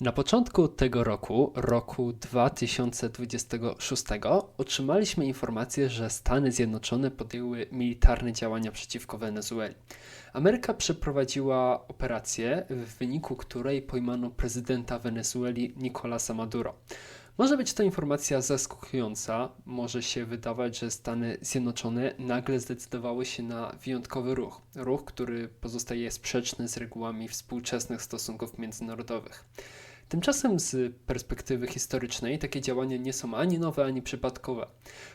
Na początku tego roku, roku 2026, otrzymaliśmy informację, że Stany Zjednoczone podjęły militarne działania przeciwko Wenezueli. Ameryka przeprowadziła operację, w wyniku której pojmano prezydenta Wenezueli Nicolasa Maduro. Może być to informacja zaskakująca, może się wydawać, że Stany Zjednoczone nagle zdecydowały się na wyjątkowy ruch. Ruch, który pozostaje sprzeczny z regułami współczesnych stosunków międzynarodowych. Tymczasem z perspektywy historycznej takie działania nie są ani nowe, ani przypadkowe.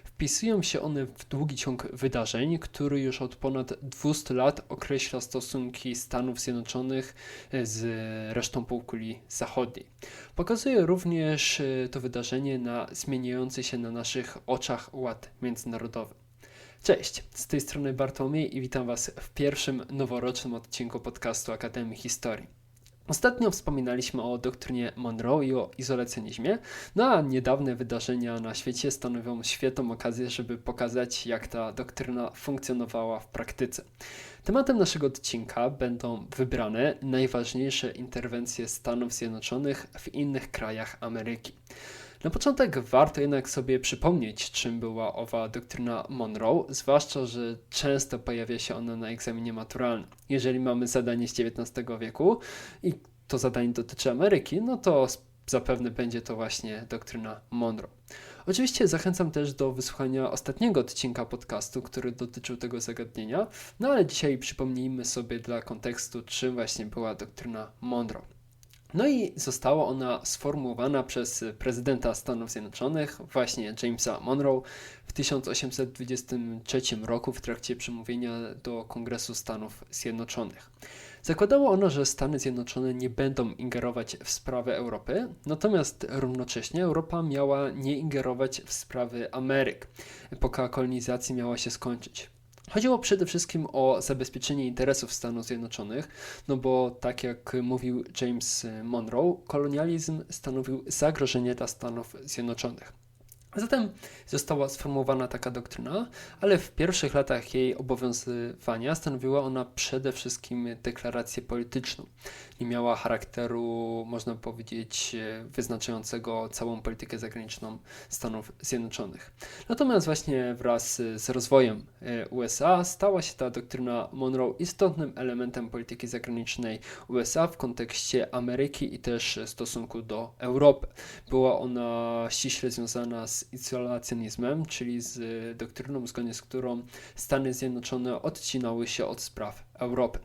Wpisują się one w długi ciąg wydarzeń, który już od ponad 200 lat określa stosunki Stanów Zjednoczonych z resztą półkuli zachodniej. Pokazuje również e, to wydarzenie na zmieniający się na naszych oczach ład międzynarodowy. Cześć, z tej strony Bartłomiej i witam Was w pierwszym noworocznym odcinku podcastu Akademii Historii. Ostatnio wspominaliśmy o doktrynie Monroe i o izolacjonizmie, no a niedawne wydarzenia na świecie stanowią świetną okazję, żeby pokazać, jak ta doktryna funkcjonowała w praktyce. Tematem naszego odcinka będą wybrane najważniejsze interwencje Stanów Zjednoczonych w innych krajach Ameryki. Na początek warto jednak sobie przypomnieć, czym była owa doktryna Monroe, zwłaszcza, że często pojawia się ona na egzaminie maturalnym. Jeżeli mamy zadanie z XIX wieku i to zadanie dotyczy Ameryki, no to zapewne będzie to właśnie doktryna Monroe. Oczywiście zachęcam też do wysłuchania ostatniego odcinka podcastu, który dotyczył tego zagadnienia, no ale dzisiaj przypomnijmy sobie dla kontekstu, czym właśnie była doktryna Monroe. No i została ona sformułowana przez prezydenta Stanów Zjednoczonych, właśnie Jamesa Monroe, w 1823 roku w trakcie przemówienia do Kongresu Stanów Zjednoczonych. Zakładało ono, że Stany Zjednoczone nie będą ingerować w sprawy Europy, natomiast równocześnie Europa miała nie ingerować w sprawy Ameryk. Epoka kolonizacji miała się skończyć. Chodziło przede wszystkim o zabezpieczenie interesów Stanów Zjednoczonych, no bo tak jak mówił James Monroe, kolonializm stanowił zagrożenie dla Stanów Zjednoczonych. Zatem została sformułowana taka doktryna, ale w pierwszych latach jej obowiązywania stanowiła ona przede wszystkim deklarację polityczną. Nie miała charakteru, można powiedzieć, wyznaczającego całą politykę zagraniczną Stanów Zjednoczonych. Natomiast właśnie wraz z rozwojem e, USA stała się ta doktryna Monroe istotnym elementem polityki zagranicznej USA w kontekście Ameryki i też stosunku do Europy. Była ona ściśle związana z izolacjonizmem, czyli z doktryną, zgodnie z którą Stany Zjednoczone odcinały się od spraw Europy.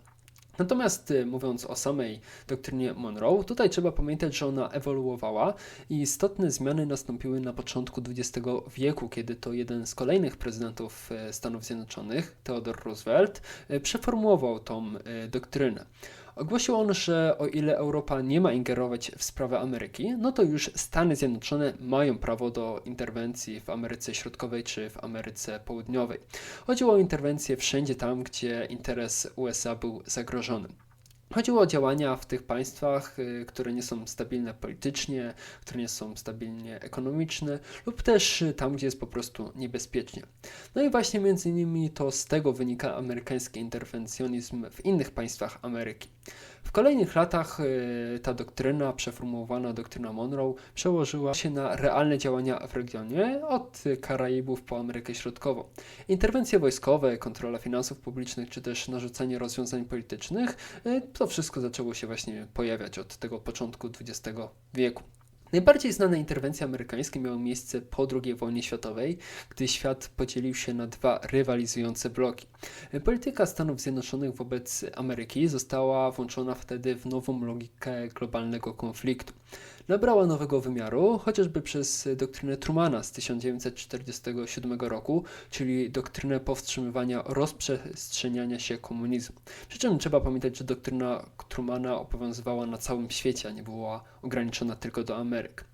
Natomiast y, mówiąc o samej doktrynie Monroe, tutaj trzeba pamiętać, że ona ewoluowała i istotne zmiany nastąpiły na początku XX wieku, kiedy to jeden z kolejnych prezydentów y, Stanów Zjednoczonych, Theodore Roosevelt, przeformułował tą doktrynę. Ogłosił on, że o ile Europa nie ma ingerować w sprawę Ameryki, no to już Stany Zjednoczone mają prawo do interwencji w Ameryce Środkowej czy w Ameryce Południowej. Chodziło o interwencję wszędzie tam, gdzie interes USA był zagrożony. Chodziło o działania w tych państwach, y, które nie są stabilne politycznie, które nie są stabilnie ekonomiczne, lub też tam, gdzie jest po prostu niebezpiecznie. No i właśnie między innymi to z tego wynika amerykański interwencjonizm w innych państwach Ameryki. W kolejnych latach y, ta doktryna, przeformułowana doktryna Monroe, przełożyła się na realne działania w regionie, od Karaibów po Amerykę Środkową. Interwencje wojskowe, kontrola finansów publicznych, czy też narzucanie rozwiązań politycznych, y, to wszystko zaczęło się właśnie pojawiać od tego początku XX wieku. Najbardziej znane interwencje amerykańskie miały miejsce po II wojnie światowej, gdy świat podzielił się na dwa rywalizujące bloki. Polityka Stanów Zjednoczonych wobec Ameryki została włączona wtedy w nową logikę globalnego konfliktu nabrała nowego wymiaru, chociażby przez doktrynę Trumana z 1947 roku, czyli doktrynę powstrzymywania rozprzestrzeniania się komunizmu. Przy czym trzeba pamiętać, że doktryna Trumana obowiązywała na całym świecie, a nie była ograniczona tylko do Ameryk.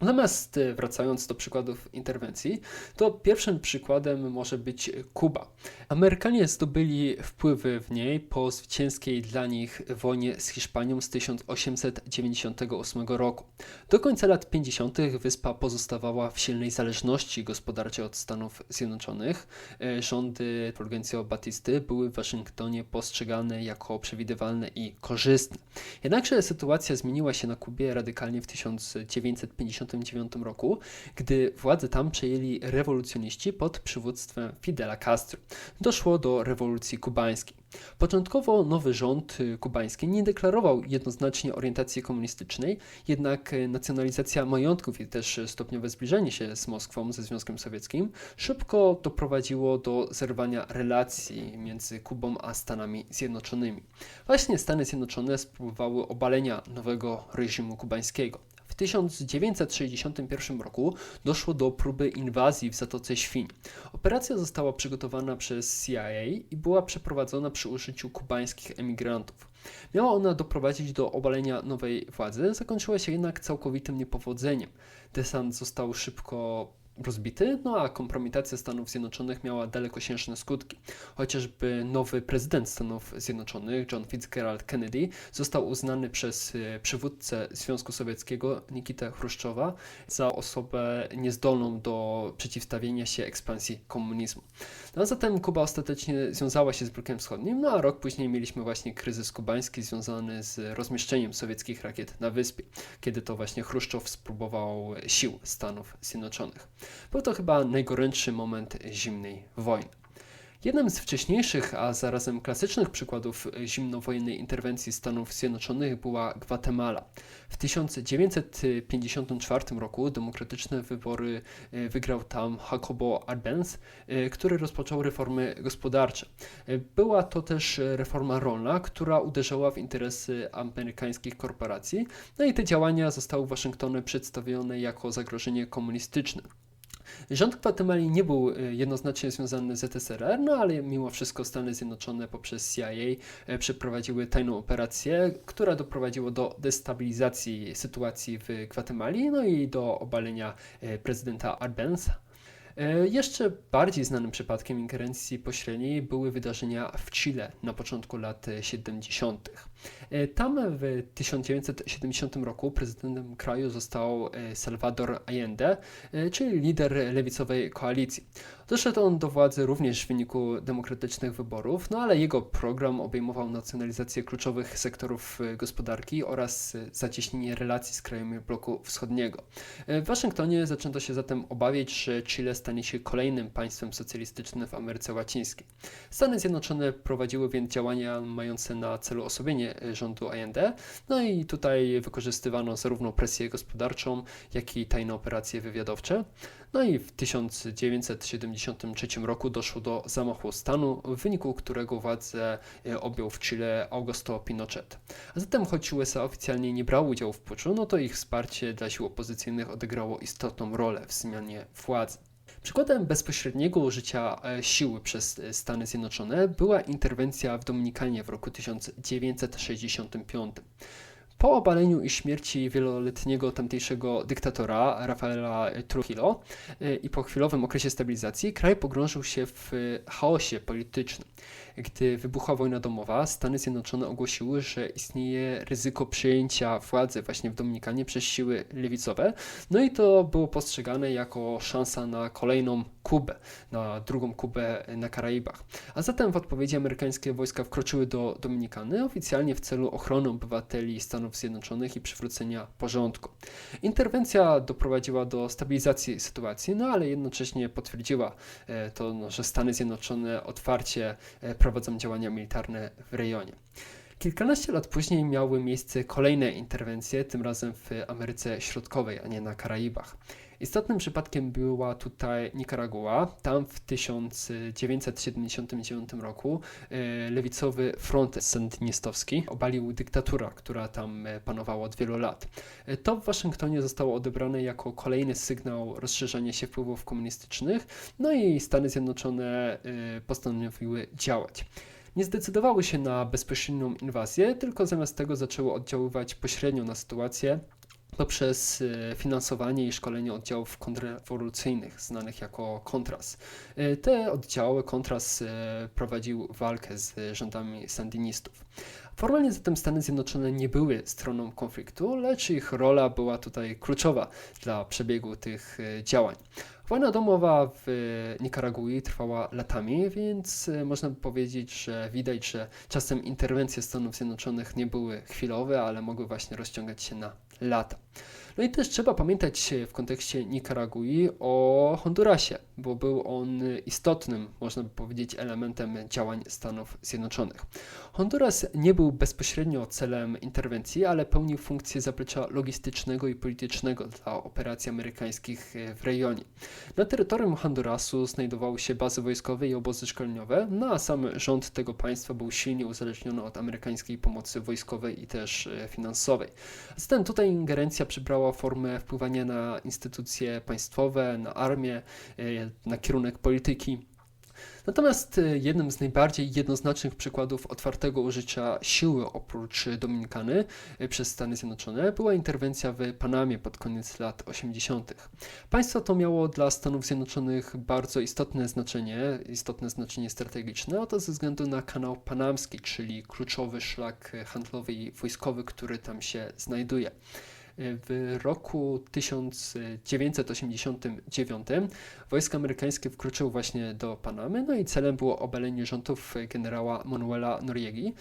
Natomiast e, wracając do przykładów interwencji, to pierwszym przykładem może być Kuba. Amerykanie zdobyli wpływy w niej po zwycięskiej dla nich wojnie z Hiszpanią z 1898 roku. Do końca lat 50. wyspa pozostawała w silnej zależności gospodarczej od Stanów Zjednoczonych. E, rządy Fulgencio Batisty były w Waszyngtonie postrzegane jako przewidywalne i korzystne. Jednakże sytuacja zmieniła się na Kubie radykalnie w 1950 1959 roku, gdy władzę tam przejęli rewolucjoniści pod przywództwem Fidela Castro. Doszło do rewolucji kubańskiej. Początkowo nowy rząd kubański nie deklarował jednoznacznie orientacji komunistycznej, jednak nacjonalizacja majątków i też stopniowe zbliżenie się z Moskwą, ze Związkiem Sowieckim, szybko doprowadziło do zerwania relacji między Kubą a Stanami Zjednoczonymi. Właśnie Stany Zjednoczone spróbowały obalenia nowego reżimu kubańskiego. W 1961 roku doszło do próby inwazji w Zatoce Świń. Operacja została przygotowana przez CIA i była przeprowadzona przy użyciu kubańskich emigrantów. Miała ona doprowadzić do obalenia nowej władzy, zakończyła się jednak całkowitym niepowodzeniem. Desant został szybko rozbity, no a kompromitacja Stanów Zjednoczonych miała dalekosiężne skutki. Chociażby nowy prezydent Stanów Zjednoczonych, John Fitzgerald Kennedy, został uznany przez e, przywódcę Związku Sowieckiego, Nikitę Chruszczowa, za osobę niezdolną do przeciwstawienia się ekspansji komunizmu. No a zatem Kuba ostatecznie związała się z Blokiem Wschodnim, no a rok później mieliśmy właśnie kryzys kubański związany z rozmieszczeniem sowieckich rakiet na wyspie, kiedy to właśnie Chruszczow spróbował sił Stanów Zjednoczonych. Był to chyba najgorętszy moment zimnej wojny. Jednym z wcześniejszych, a zarazem klasycznych przykładów zimnowojennej interwencji Stanów Zjednoczonych była Gwatemala. W 1954 roku demokratyczne wybory e, wygrał tam Jacobo Arbenz, e, który rozpoczął reformy gospodarcze. E, była to też reforma rolna, która uderzała w interesy amerykańskich korporacji, no i te działania zostały w Waszyngtonie przedstawione jako zagrożenie komunistyczne. Rząd Gwatemali nie był e, jednoznacznie związany z ZSRR, no ale mimo wszystko Stany Zjednoczone poprzez CIA e, przeprowadziły tajną operację, która doprowadziła do destabilizacji sytuacji w Gwatemali, no i do obalenia e, prezydenta Arbenza. E, jeszcze bardziej znanym przypadkiem ingerencji pośredniej były wydarzenia w Chile na początku lat 70. E, tam w 1970 roku prezydentem kraju został e, Salvador Allende, czyli lider lewicowej koalicji. Doszedł on do władzy również w wyniku demokratycznych wyborów, no ale jego program obejmował nacjonalizację kluczowych sektorów gospodarki oraz zacieśnienie relacji z krajami bloku wschodniego. W Waszyngtonie zaczęto się zatem obawiać, że Chile stanie się kolejnym państwem socjalistycznym w Ameryce Łacińskiej. Stany Zjednoczone prowadziły więc działania mające na celu osłabienie rządu Allende, no i tutaj wykorzystywano zarówno presję gospodarczą, jak i tajne operacje wywiadowcze. No i w 1973 roku doszło do zamachu stanu, w wyniku którego władzę e, objął w Chile Augusto Pinochet. A zatem choć USA oficjalnie nie brało udziału w puczu, no to ich wsparcie dla sił opozycyjnych odegrało istotną rolę w zmianie władzy. Przykładem bezpośredniego użycia e, siły przez e, Stany Zjednoczone była interwencja w Dominikanie w roku 1965. Po obaleniu i śmierci wieloletniego tamtejszego dyktatora Rafaela Trujillo e, i po chwilowym okresie stabilizacji kraj pogrążył się w chaosie politycznym. Gdy wybuchła wojna domowa, Stany Zjednoczone ogłosiły, że istnieje ryzyko przejęcia władzy właśnie w Dominikanie przez siły lewicowe. No i to było postrzegane jako szansa na kolejną Kubę, na drugą Kubę na Karaibach. A zatem w odpowiedzi amerykańskie wojska wkroczyły do Dominikany oficjalnie w celu ochrony obywateli Stanów Zjednoczonych i przywrócenia porządku. Interwencja doprowadziła do stabilizacji sytuacji, no ale jednocześnie potwierdziła e, to, no, że Stany Zjednoczone otwarcie e, prowadzą działania militarne w rejonie. Kilkanaście lat później miały miejsce kolejne interwencje, tym razem w Ameryce Środkowej, a nie na Karaibach. Istotnym przypadkiem była tutaj Nikaragua. Tam w 1979 roku e, lewicowy front sandynistowski obalił dyktaturę, która tam e, panowała od wielu lat. E, to w Waszyngtonie zostało odebrane jako kolejny sygnał rozszerzania się wpływów komunistycznych, no i Stany Zjednoczone postanowiły działać nie zdecydowały się na bezpośrednią inwazję, tylko zamiast tego zaczęły oddziaływać pośrednio na sytuację poprzez e, finansowanie i szkolenie oddziałów kontrrewolucyjnych, znanych jako Kontras. E, te oddziały Kontras e, prowadził walkę z rządami sandynistów. Formalnie zatem Stany Zjednoczone nie były stroną konfliktu, lecz ich rola była tutaj kluczowa dla przebiegu tych działań. Wojna domowa w Nikaragui trwała latami, więc można by powiedzieć, że widać, że czasem interwencje Stanów Zjednoczonych nie były chwilowe, ale mogły właśnie rozciągać się na lata. No i też trzeba pamiętać w kontekście Nikaragui o Hondurasie, bo był on istotnym, można by powiedzieć, elementem działań Stanów Zjednoczonych. Honduras nie był bezpośrednio celem interwencji, ale pełnił funkcję zaplecza logistycznego i politycznego dla operacji amerykańskich w rejonie. Na terytorium Hondurasu znajdowały się bazy wojskowe i obozy szkoleniowe, no a sam rząd tego państwa był silnie uzależniony od amerykańskiej pomocy wojskowej i też finansowej. Zatem tutaj ingerencja przybrała formę wpływania na instytucje państwowe, na armię, e, na kierunek polityki. Natomiast e, jednym z najbardziej jednoznacznych przykładów otwartego użycia siły oprócz Dominikany e, przez Stany Zjednoczone była interwencja w Panamie pod koniec lat 80. Państwo to miało dla Stanów Zjednoczonych bardzo istotne znaczenie, istotne znaczenie strategiczne, a to ze względu na kanał panamski, czyli kluczowy szlak handlowy i wojskowy, który tam się znajduje. W roku 1989 wojska amerykańskie wkroczyły właśnie do Panamy, no i celem było obalenie rządów generała Manuela Noriegi,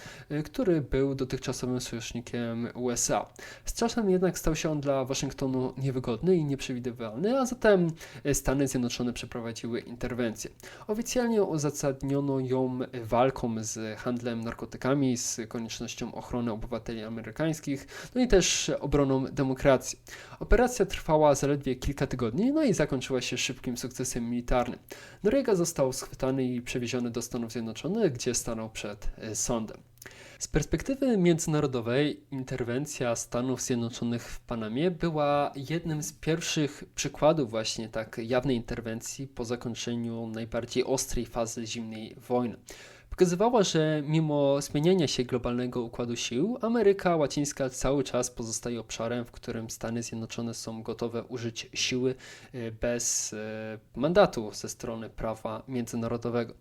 który był dotychczasowym sojusznikiem USA. Z czasem jednak stał się on dla Waszyngtonu niewygodny i nieprzewidywalny, a zatem Stany Zjednoczone przeprowadziły interwencję. Oficjalnie uzasadniono ją walką z handlem narkotykami, z koniecznością ochrony obywateli amerykańskich, no i też obroną demokracji demokracji. Operacja trwała zaledwie kilka tygodni, no i zakończyła się szybkim sukcesem militarnym. Noriega został schwytany i przewieziony do Stanów Zjednoczonych, gdzie stanął przed e, sądem. Z perspektywy międzynarodowej interwencja Stanów Zjednoczonych w Panamie była jednym z pierwszych przykładów właśnie tak jawnej interwencji po zakończeniu najbardziej ostrej fazy zimnej wojny. Pokazywała, że mimo zmieniania się globalnego układu sił, Ameryka Łacińska cały czas pozostaje obszarem, w którym Stany Zjednoczone są gotowe użyć siły e, bez e, mandatu ze strony prawa międzynarodowego.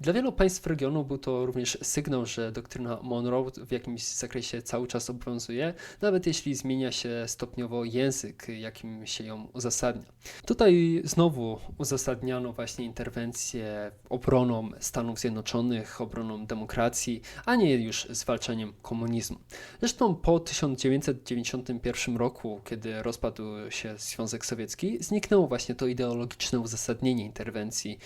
Dla wielu państw regionu był to również sygnał, że doktryna Monroe w jakimś zakresie cały czas obowiązuje, nawet jeśli zmienia się stopniowo język, jakim się ją uzasadnia. Tutaj znowu uzasadniano właśnie interwencję obroną Stanów Zjednoczonych, obroną demokracji, a nie już zwalczaniem komunizmu. Zresztą po 1991 roku, kiedy rozpadł się Związek Sowiecki, zniknęło właśnie to ideologiczne uzasadnienie interwencji e,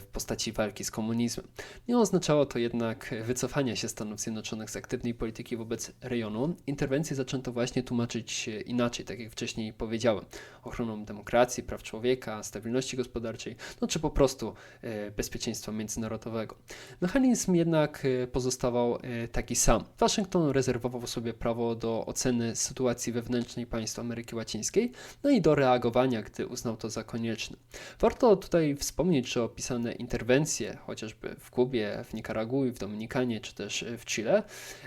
w postaci walki z komunizmem. Nie oznaczało to jednak wycofania się Stanów Zjednoczonych z aktywnej polityki wobec rejonu. Interwencję zaczęto właśnie tłumaczyć inaczej, tak jak wcześniej powiedziałem, ochroną demokracji, praw człowieka, stabilności gospodarczej, no czy po prostu e, bezpieczeństwa międzynarodowego. Mechanizm Mechanizm jednak e, pozostawał e, taki sam. Waszyngton rezerwował sobie prawo do oceny sytuacji wewnętrznej państw Ameryki Łacińskiej, no i do reagowania, gdy uznał to za konieczne. Warto tutaj wspomnieć, że opisane interwencje, chociażby w Kubie, w Nikaragui, w Dominikanie czy też w Chile,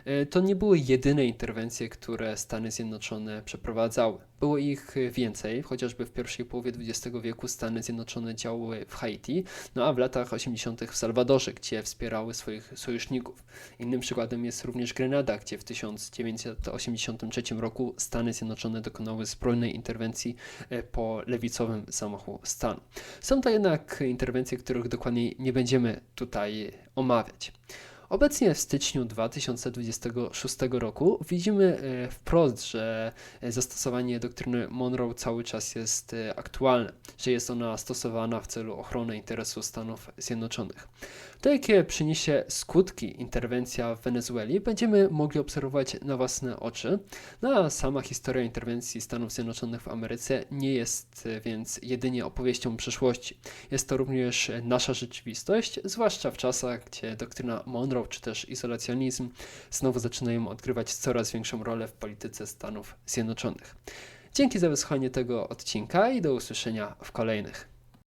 e, to nie były jedyne interwencje, które Stany Zjednoczone przeprowadzały. Było ich więcej, chociażby w pierwszej połowie XX wieku Stany Zjednoczone działały w Haiti, no a w latach 80. w Salwadorze, gdzie wspierały swoich sojuszników. Innym przykładem jest również Grenada, gdzie w 1983 roku Stany Zjednoczone dokonały zbrojnej interwencji e, po lewicowym zamachu stanu. Są to jednak interwencje, których dokładniej nie będziemy tutaj omawiać. Obecnie w styczniu 2026 roku widzimy e, wprost, że zastosowanie doktryny Monroe cały czas jest e, aktualne, że jest ona stosowana w celu ochrony interesu Stanów Zjednoczonych. To, jakie przyniesie skutki interwencja w Wenezueli, będziemy mogli obserwować na własne oczy. No a sama historia interwencji Stanów Zjednoczonych w Ameryce nie jest e, więc jedynie opowieścią przeszłości. Jest to również nasza rzeczywistość, zwłaszcza w czasach, gdzie doktryna Monroe czy też izolacjonizm znowu zaczynają odgrywać coraz większą rolę w polityce Stanów Zjednoczonych. Dzięki za wysłuchanie tego odcinka i do usłyszenia w kolejnych.